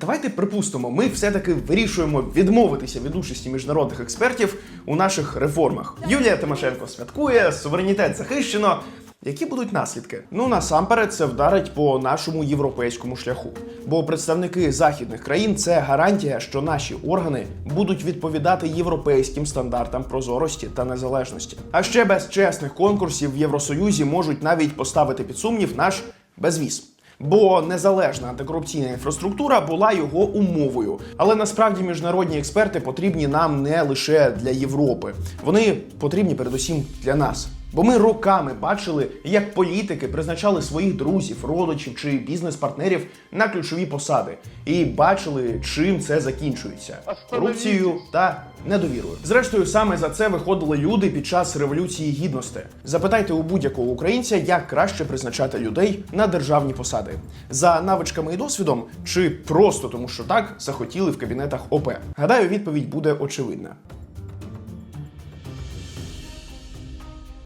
Давайте припустимо, ми все-таки вирішуємо відмовитися від участі міжнародних експертів у наших реформах. Юлія Тимошенко святкує, суверенітет захищено. Які будуть наслідки? Ну насамперед це вдарить по нашому європейському шляху. Бо представники західних країн це гарантія, що наші органи будуть відповідати європейським стандартам прозорості та незалежності. А ще без чесних конкурсів в Євросоюзі можуть навіть поставити під сумнів наш безвіз. Бо незалежна антикорупційна інфраструктура була його умовою. Але насправді міжнародні експерти потрібні нам не лише для Європи, вони потрібні передусім для нас. Бо ми роками бачили, як політики призначали своїх друзів, родичів чи бізнес-партнерів на ключові посади, і бачили, чим це закінчується корупцією та недовірою. Зрештою, саме за це виходили люди під час революції гідності. Запитайте у будь-якого українця, як краще призначати людей на державні посади за навичками і досвідом, чи просто тому, що так захотіли в кабінетах ОП. Гадаю, відповідь буде очевидна.